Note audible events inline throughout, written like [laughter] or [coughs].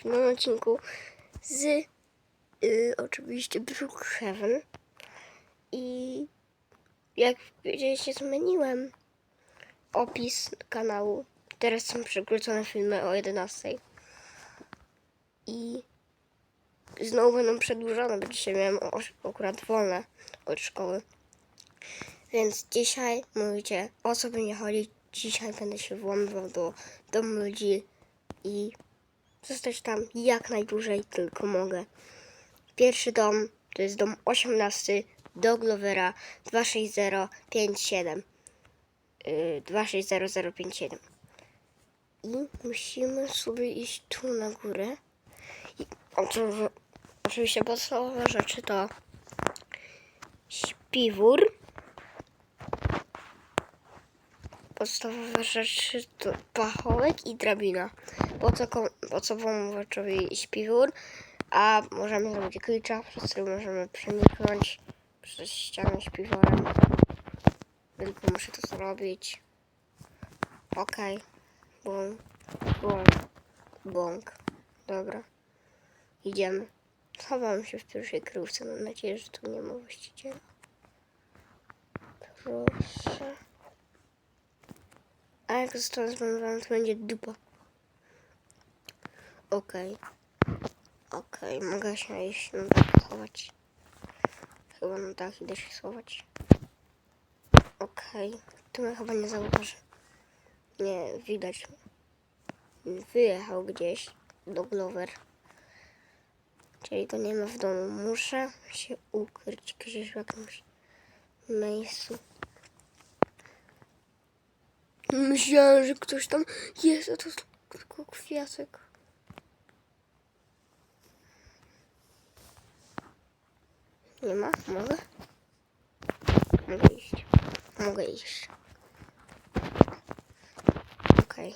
w nowym odcinku z y, oczywiście Brookhaven. I jak widzieliście, zmieniłem opis kanału. Teraz są przekrócone filmy o 11. I znowu będą przedłużone, bo dzisiaj miałem akurat wolne od szkoły. Więc dzisiaj mówicie, o co będzie chodzić. Dzisiaj będę się włamywał do domu ludzi i zostać tam jak najdłużej tylko mogę. Pierwszy dom to jest dom 18 do Glovera 260057. Yy, 260057. I musimy sobie iść tu na górę. I oczy- oczywiście podstawowe rzeczy to śpiwór. Podstawowe rzeczy to pachołek i drabina. Po co, po co pomoczowi śpiwór? A możemy zrobić klucza, przez który możemy przeniknąć przez ścianę śpiworem. Tylko muszę to zrobić. Okej. Bąk. Bąk. Bąk. Dobra. Idziemy. Schowam się w pierwszej kryjówce. Mam nadzieję, że tu nie ma właściciela. Proszę. A jak zostanę zbanowana, to będzie dupa. Okej. Okej, mogę się iść na dach schować. Chyba na dach idę się schować. Okej, tu mnie chyba nie zauważy. Nie, widać. Wyjechał gdzieś do Glover. Czyli go nie ma w domu. Muszę się ukryć gdzieś w jakimś miejscu. Myślałem, że ktoś tam jest, a to tylko kwiatek. Nie ma? Mogę? Mogę iść. Mogę iść. Okej.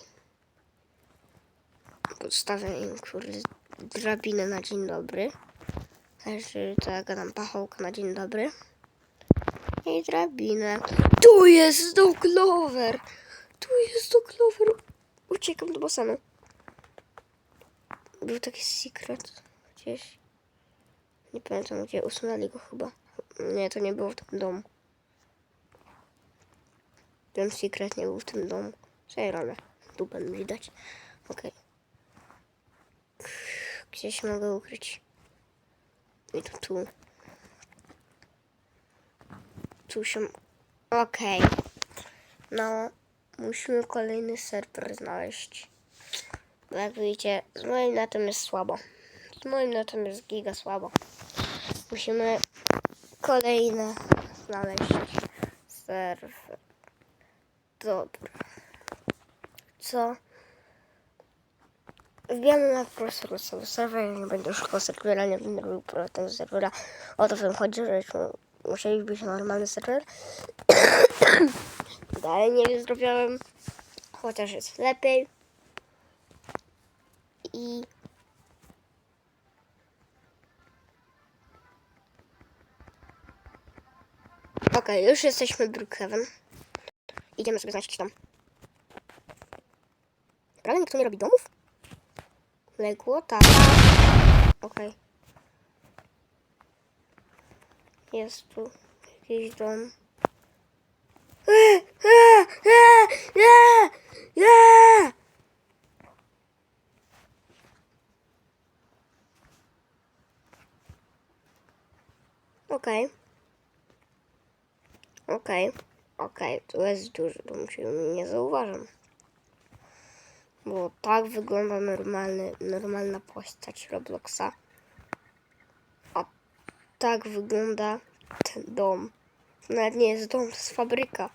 Podstawię im kurde drabinę na dzień dobry. Znaczy, to ja gadam pachołka na dzień dobry. I drabinę. Tu jest do Clover! Tu jest do Clover! Uciekam do basenu. Był taki secret gdzieś. Nie pamiętam gdzie, usunęli go chyba. Nie, to nie było w tym domu. Ten secret nie był w tym domu. Zajrane. Dupę mi widać. Okej. Się mogę ukryć? I to tu. Tu się... Okej. No, musimy kolejny serwer znaleźć. Bo jak widzicie, z moim netem jest słabo. Z moim netem jest giga słabo. Musimy kolejne znaleźć serwer. Dobra. Co? Wbijamy na prostu losowy serwer, ja nie będę szukał serwera, nie będę robił prywatnego serwera. O to w tym chodzi, żeśmy musieli wbić na normalny serwer. [coughs] Dalej nie zrobiłem, chociaż jest lepiej. I Okej, już jesteśmy w Brookhaven. Idziemy sobie znaleźć dom. Prawie nikt nie robi domów? Legło? Tak. Okej. Jest tu jakiś dom. Eee, eee, eee! Okej. Okej, okej, to jest duży dom, czyli nie zauważam. Bo tak wygląda normalny, normalna postać Robloxa. A tak wygląda ten dom. Nawet nie jest dom, to jest fabryka.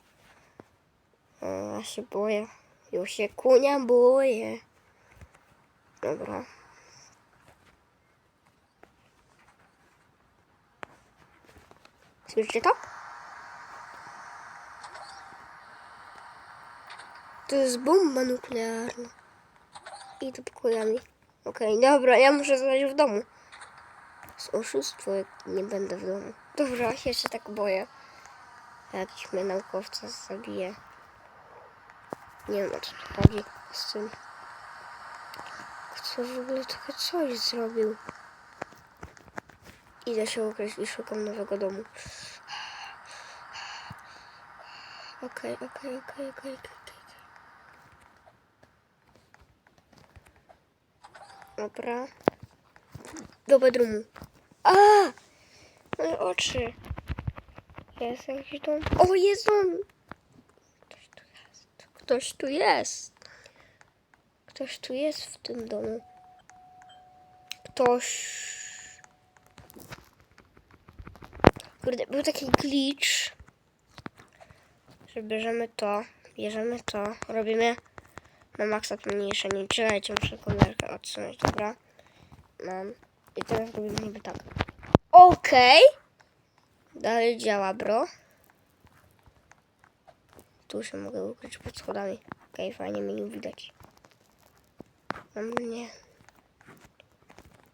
Ja się boję. Już się kunia boję. Dobra. Słyszycie to? To jest bomba nuklearna. I to pokojami. Okej, dobra, ja muszę zostać w domu. Z oszustwo, nie będę w domu. Dobra, ja się tak boję. Jakiś mnie naukowca zabije. Nie wiem co tu chodzi z tym. Kto w ogóle takie coś zrobił? Idę się ukryć i szukam nowego domu. Okej, okej, okej, okej, okej. okej. Dobra. Do bedroomu. A! Moje oczy. Jest jakiś dom. O, jest dom! Ktoś tu jest. Ktoś tu jest. W tym domu. Ktoś. Kurde, był taki glitch. Że bierzemy to, bierzemy to, robimy na maksa pomniejszenie. Czekajcie, muszę kamerkę odsunąć, dobra? Mam. I teraz robimy niby tak. Okej. Dalej działa, bro. Tu się mogę ukryć pod schodami. Okej, fajnie mnie nie widać. Mam nie.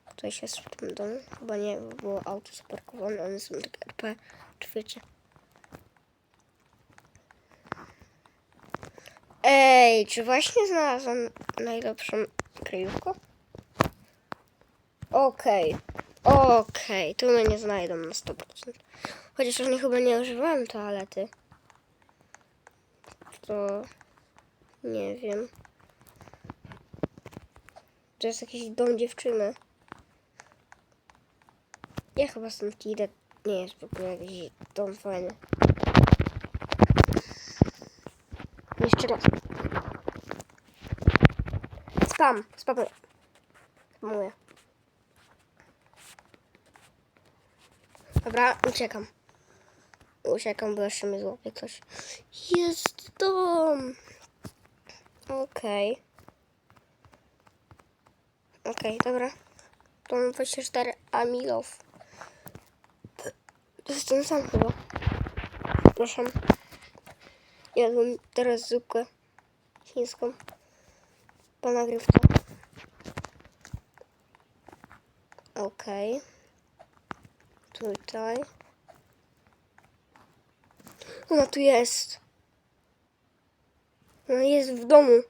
Ktoś jest w tym domu? Chyba nie, bo było auto zaparkowane. One są takie RP. Czy wiecie? Ej, czy właśnie znalazłam najlepszą kryjówkę? Okej. Okej, tu mnie nie znajdą na 100%. Chociaż oni chyba nie używałem toalety. To nie wiem. To jest jakiś dom dziewczyny. Ja chyba stąd idę. Nie jest w ogóle jakiś dom fajny. Jeszcze raz. Spam, spamuję. Spamuję. Dobra, uciekam. Uciekam, bo jeszcze mnie złapie ktoś. Jest dom. Okej. Okej, dobra. Dom 24 Amilow. To jest ten sam chyba. Proszę. Jadłem teraz zupkę chińską. Po nagrywce. Okej. Tutaj. Ona tu jest. Ona jest w domu.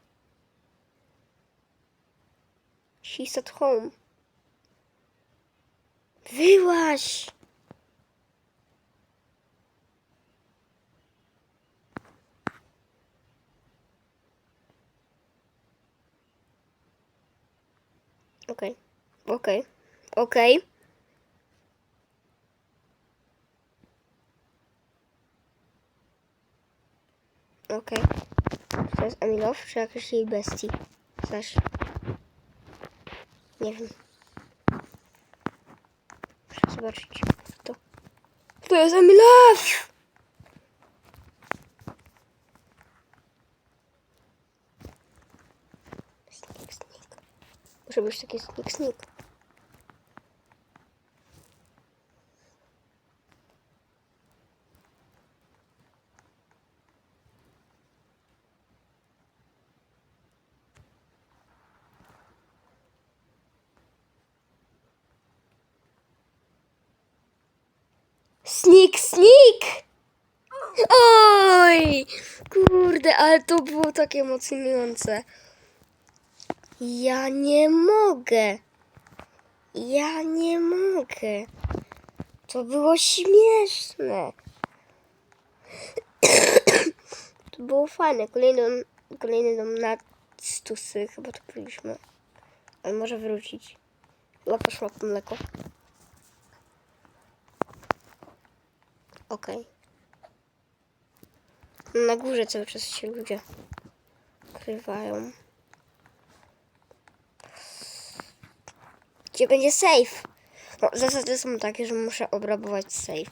She's at home. Wyłaś! Okej. Okej. Okej. Okej. To jest Emilow, czy jakaś jej bestii? Slash. Nie wiem. Muszę zobaczyć. To. To jest Emilow! Sneak, sneak. Muszę być taki sneak, sneak. Sneak, sneak! Oj! Kurde, ale to było takie emocjonujące. Ja nie mogę. Ja nie mogę. To było śmieszne. to było fajne. Kolejny dom, kolejny dom na stusy. Chyba to byliśmy. Ale może wrócić. Chyba poszła po mleko. Okej. Na górze cały czas się ludzie ukrywają. Gdzie będzie safe? No, zasady są takie, że muszę obrabować safe.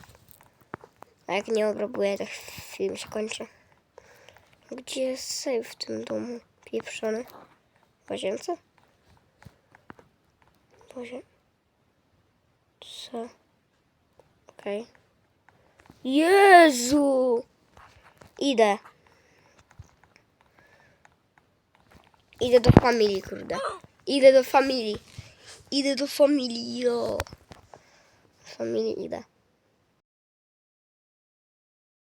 A jak nie obrabuję, to film się kończy. Gdzie jest safe w tym domu? Pieprzony. W łazience? W łazie... Co? Okej. Jezu! Idę. Idę do familii, kurde. Idę do familii. Idę do familii, jo. Familii idę.